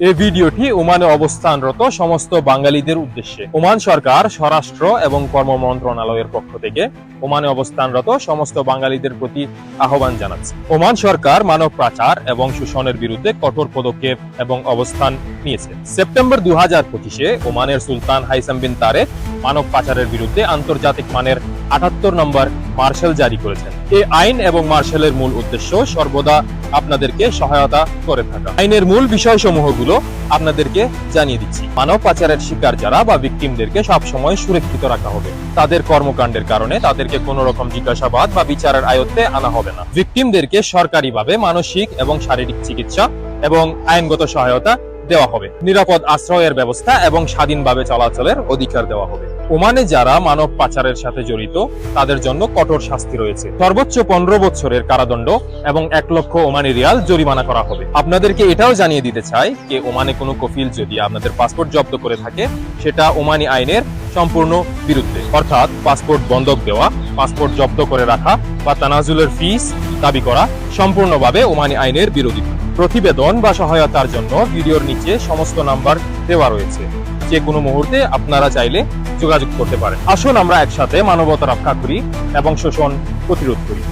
এই ভিডিওটি ওমানে অবস্থানরত সমস্ত বাঙালিদের উদ্দেশ্যে। ওমান সরকার, স্বরাষ্ট্র এবং কর্ম মন্ত্রণালয়ের পক্ষ থেকে ওমানে অবস্থানরত সমস্ত বাঙালিদের প্রতি আহ্বান জানাচ্ছে। ওমান সরকার মানব পাচার এবং শোষণের বিরুদ্ধে কঠোর পদক্ষেপ এবং অবস্থান নিয়েছে। সেপ্টেম্বর দু হাজার পঁচিশে ওমানের সুলতান হাইসাম বিন তারেক মানব পাচারের বিরুদ্ধে আন্তর্জাতিক মানের আটাত্তর নম্বর মার্শাল জারি করেছেন। এই আইন এবং মার্শালের মূল উদ্দেশ্য সর্বদা আপনাদেরকে সহায়তা করে থাকা। আইনের মূল বিষয়সমূহগুলো আপনাদেরকে জানিয়ে দিচ্ছি। মানব পাচারের শিকার যারা বা ভিকটিমদেরকে সবসময় সুরক্ষিত রাখা হবে। তাদের কর্মকাণ্ডের কারণে তাদেরকে কোনো রকম জিজ্ঞাসাবাদ বা বিচারের আয়ত্তে আনা হবে না। ভিকটিমদেরকে সরকারিভাবে মানসিক এবং শারীরিক চিকিৎসা এবং আইনগত সহায়তা দেওয়া হবে। নিরাপদ আশ্রয়ের ব্যবস্থা এবং স্বাধীনভাবে চলাচলের অধিকার দেওয়া হবে। ওমানে যারা মানব পাচারের সাথে জড়িত, তাদের জন্য কঠোর শাস্তি রয়েছে। সর্বোচ্চ পনেরো বছরের কারাদণ্ড এবং এক লক্ষ ওমানি রিয়াল জরিমানা করা হবে। আপনাদেরকে এটাও জানিয়ে দিতে চাই যে, ওমানে কোনো কফিল যদি আপনাদের পাসপোর্ট জব্দ করে থাকে, সেটা ওমানি আইনের সম্পূর্ণ বিরুদ্ধে। অর্থাৎ পাসপোর্ট বন্ধক দেওয়া, পাসপোর্ট জব্দ করে রাখা বা তানাজুলের ফিস দাবি করা সম্পূর্ণভাবে ওমানি আইনের বিরোধী প্রতিবেদন বা সহায়তার জন্য ভিডিওর নিচে সমস্ত নাম্বার দেওয়া রয়েছে। যে কোনো মুহূর্তে আপনারা চাইলে যোগাযোগ করতে পারেন। আসুন আমরা একসাথে মানবতা রক্ষা করি এবং শোষণ প্রতিরোধ করি।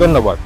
ধন্যবাদ।